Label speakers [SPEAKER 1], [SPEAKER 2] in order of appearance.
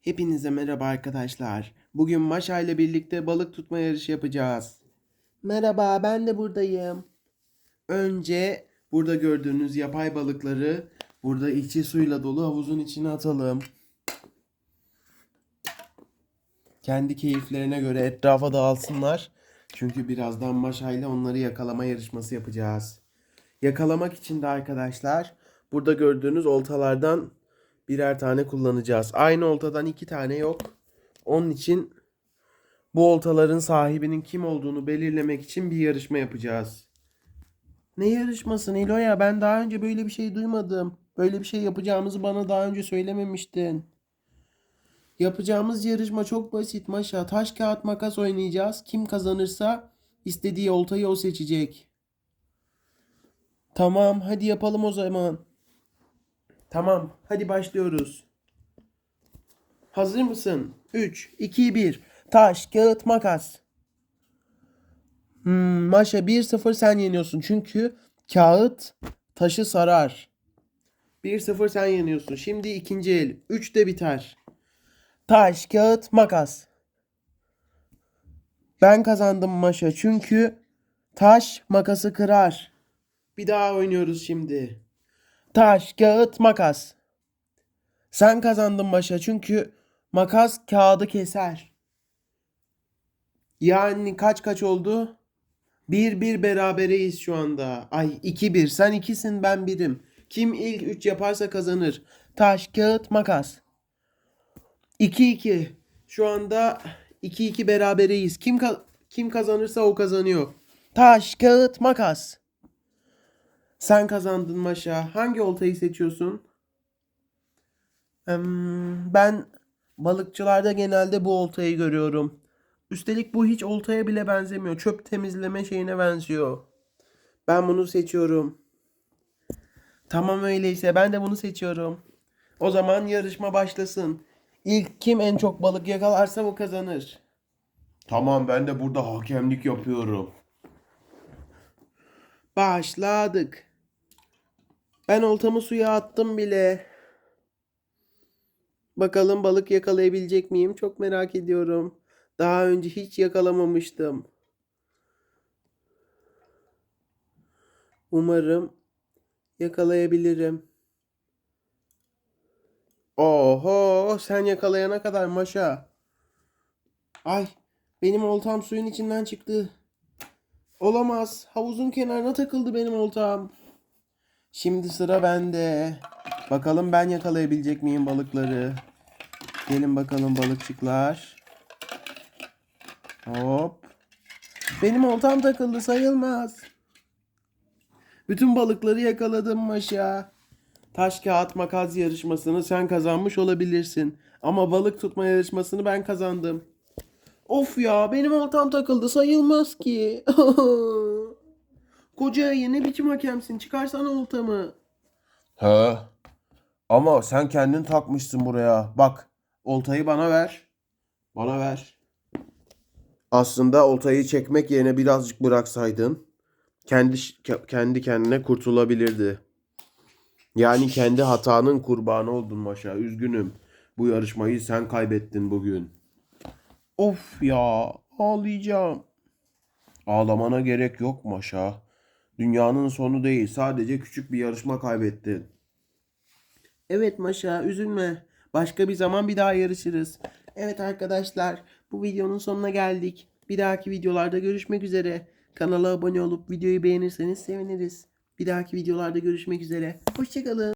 [SPEAKER 1] Hepinize merhaba arkadaşlar. Bugün Maşa ile birlikte balık tutma yarışı yapacağız. Merhaba, ben de buradayım. Önce burada gördüğünüz yapay balıkları burada içi suyla dolu havuzun içine atalım. Kendi keyiflerine göre etrafa dağılsınlar. Çünkü birazdan Maşa ile onları yakalama yarışması yapacağız. Yakalamak için de arkadaşlar burada gördüğünüz oltalardan birer tane kullanacağız. Aynı oltadan iki tane yok. Onun için bu oltaların sahibinin kim olduğunu belirlemek için bir yarışma yapacağız. Ne yarışması Nilo'ya? Ben daha önce böyle bir şey duymadım. Böyle bir şey yapacağımızı bana daha önce söylememiştin. Yapacağımız yarışma çok basit Maşa. Taş kağıt makas oynayacağız. Kim kazanırsa istediği oltayı o seçecek. Tamam hadi yapalım o zaman. Tamam, hadi başlıyoruz. Hazır mısın? 3, 2, 1. Taş, kağıt, makas. Hmm, Maşa 1-0 sen yeniyorsun. Çünkü kağıt taşı sarar. 1-0 sen yeniyorsun. Şimdi ikinci el. 3 de biter. Taş, kağıt, makas. Ben kazandım Maşa. Çünkü taş makası kırar. Bir daha oynuyoruz şimdi. Taş, kağıt, makas. Sen kazandın Maşa çünkü makas kağıdı keser. Yani kaç kaç oldu? Bir bir berabereyiz şu anda. Ay iki bir. Sen ikisin ben birim. Kim ilk üç yaparsa kazanır. Taş, kağıt, makas. İki iki. Şu anda iki iki berabereyiz. Kim ka- kim kazanırsa o kazanıyor. Taş, kağıt, makas. Sen kazandın Maşa. Hangi oltayı seçiyorsun? Ben balıkçılarda genelde bu oltayı görüyorum. Üstelik bu hiç oltaya bile benzemiyor. Çöp temizleme şeyine benziyor. Ben bunu seçiyorum. Tamam öyleyse ben de bunu seçiyorum. O zaman yarışma başlasın. İlk kim en çok balık yakalarsa o kazanır.
[SPEAKER 2] Tamam ben de burada hakemlik yapıyorum.
[SPEAKER 1] Başladık. Ben oltamı suya attım bile. Bakalım balık yakalayabilecek miyim? Çok merak ediyorum. Daha önce hiç yakalamamıştım. Umarım yakalayabilirim. Oho, sen yakalayana kadar Maşa. Ay, benim oltam suyun içinden çıktı. Olamaz. Havuzun kenarına takıldı benim oltam. Şimdi sıra bende. Bakalım ben yakalayabilecek miyim balıkları? Gelin bakalım balıkçıklar. Hop. Benim oltam takıldı sayılmaz. Bütün balıkları yakaladım Maşa. Taş kağıt makas yarışmasını sen kazanmış olabilirsin. Ama balık tutma yarışmasını ben kazandım. Of ya benim oltam takıldı sayılmaz ki. Koca ayı ne biçim hakemsin çıkarsana oltamı.
[SPEAKER 2] He. Ama sen kendin takmışsın buraya. Bak oltayı bana ver. Bana ver.
[SPEAKER 1] Aslında oltayı çekmek yerine birazcık bıraksaydın kendi ke- kendi kendine kurtulabilirdi.
[SPEAKER 2] Yani kendi hatanın kurbanı oldun Maşa. Üzgünüm. Bu yarışmayı sen kaybettin bugün.
[SPEAKER 1] Of ya ağlayacağım.
[SPEAKER 2] Ağlamana gerek yok Maşa. Dünyanın sonu değil. Sadece küçük bir yarışma kaybettin.
[SPEAKER 1] Evet Maşa üzülme. Başka bir zaman bir daha yarışırız. Evet arkadaşlar bu videonun sonuna geldik. Bir dahaki videolarda görüşmek üzere. Kanala abone olup videoyu beğenirseniz seviniriz. Bir dahaki videolarda görüşmek üzere. Hoşçakalın.